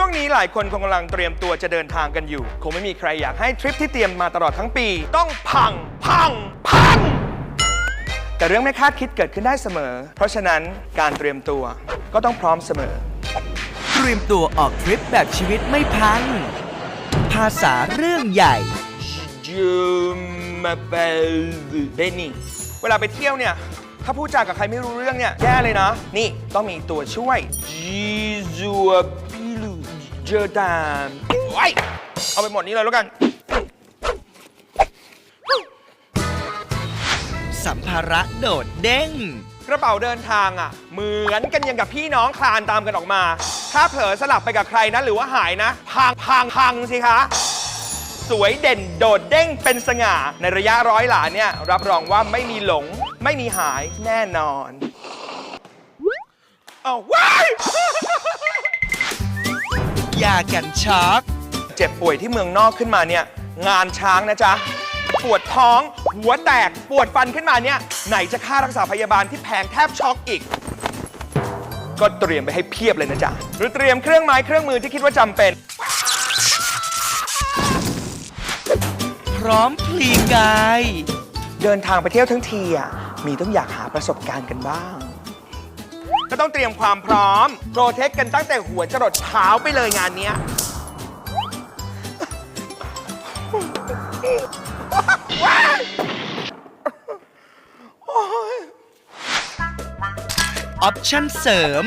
ช่วงนี้หลายคนคงกำลังเตรียมตัวจะเดินทางกันอยู่ คงไม่มีใครอยากให้ทริปที่เตรียมมาตลอดทั้งปี ต้องพัง พัง พัง แต่เรื่องไม่คาดคิดเกิดขึ้นได้เสมอ เพราะฉะนั้นการเตรียมตัวก็ต้องพร้อมเสมอ เตรียมตัวออกทริปแบบชีวิตไม่พัง ภาษาเรื่องใหญ่ จูมาเบลเบนี่เวลาไปเที่ยวเนี่ย ถ้าพูดจากับใครไม่รู้เรื่องเนี่ยแย่เลยนะ นี่ต้องมีตัวช่วยจีซัวปิลู เจอดามไว้เอาไปหมดนี้เลยแล้วกัน สัมภาระโดดเด้ง กระเป๋าเดินทางอะ เหมือนกันอยังกับพี่น้องคลานตามกันออกมา ถ้าเผลอสลับไปกับใครนะ หรือว่าหายนะ พังพังพังสิคะ สวยเด่นโดดเด้งเป็นสง่า ในระยะร้อยหลาเนี่ย รับรองว่าไม่มีหลง ไม่มีหายแน่นอน เอาว้ายยา กันช็อกเจ็บป่วยที่เมืองนอกขึ้นมาเนี่ย งานช้างนะจ๊ะ ปวดท้อง หัวแตก ปวดฟันขึ้นมาเนี่ย ไหนจะค่ารักษาพยาบาลที่แพงแทบช็อกอีก ก็เตรียมไปให้เพียบเลยนะจ๊ะ หรือเตรียมเครื่องไม้เครื่องมือที่คิดว่าจำเป็น พร้อมพลีกาย เดินทางไปเที่ยวทั้งทีอะ มีต้องอยากหาประสบการณ์กันบ้าง ก็ต้องเตรียมความพร้อม โปรเทคกันตั้งแต่หัวจรดเท้าไปเลยงานเนี้ยออปชั่นเสริม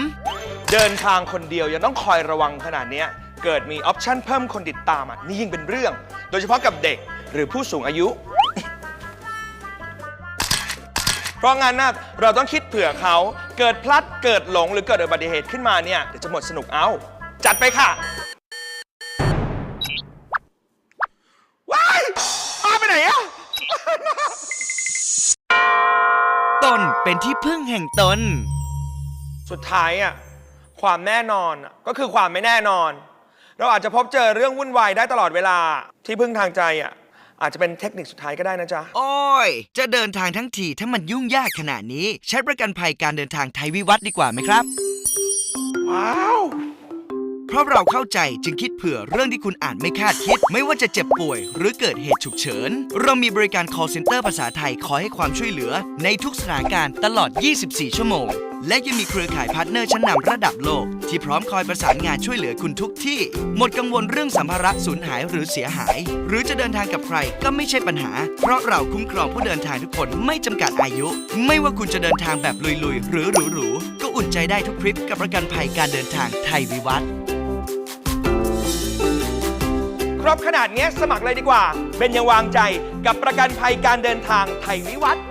เดินทางคนเดียวยังต้องคอยระวังขนาดเนี้ยเกิดมีออปชั่นเพิ่มคนติดตามอะนี่ยิ่งเป็นเรื่อง โดยเฉพาะกับเด็กหรือผู้สูงอายุ เพราะงั้นนะเราต้องคิดเผื่อเขาเกิดพลัดเกิดหลงหรือเกิดอุบัติเหตุขึ้นมาเนี่ยเดี๋ยวจะหมดสนุกเอา จัดไปค่ะว้ายมาไปไหนอะตนเป็นที่พึ่งแห่งตน สุดท้ายอะความแน่นอนอะก็คือความไม่แน่นอน เราอาจจะพบเจอเรื่องวุ่นวายได้ตลอดเวลาที่พึ่งทางใจอะ อาจจะเป็นเทคนิคสุดท้ายก็ได้นะจ๊ะ โอ้ย จะเดินทางทั้งทีถ้ามันยุ่งยากขนาดนี้ ใช้ประกันภัยการเดินทางไทยวิวัฒน์ดีกว่าไหมครับ ว้าว เพราะเราเข้าใจจึงคิดเผื่อเรื่องที่คุณอาจไม่คาดคิด ไม่ว่าจะเจ็บป่วย หรือเกิดเหตุฉุกเฉิน เรามีบริการ call center ภาษาไทยคอยให้ความช่วยเหลือ ในทุกสถานการณ์ตลอด 24 ชั่วโมง และยังมีเครือข่ายพาร์ทเนอร์ชั้นนำระดับโลก ที่พร้อมคอยประสานงานช่วยเหลือคุณทุกที่ หมดกังวลเรื่องสัมภาระสูญหายหรือเสียหาย หรือจะเดินทางกับใครก็ไม่ใช่ปัญหา เพราะเราคุ้มครองผู้เดินทางทุกคนไม่จำกัดอายุ ไม่ว่าคุณจะเดินทางแบบลุยๆ หรือหรูๆก็อุ่นใจได้ทุกทริปกับประกันภัยการเดินทางไทยวิวัฒน์ ครบขนาดเนี้ยสมัครเลยดีกว่า เป็นยังวางใจกับประกันภัยการเดินทางไทยวิวัฒน์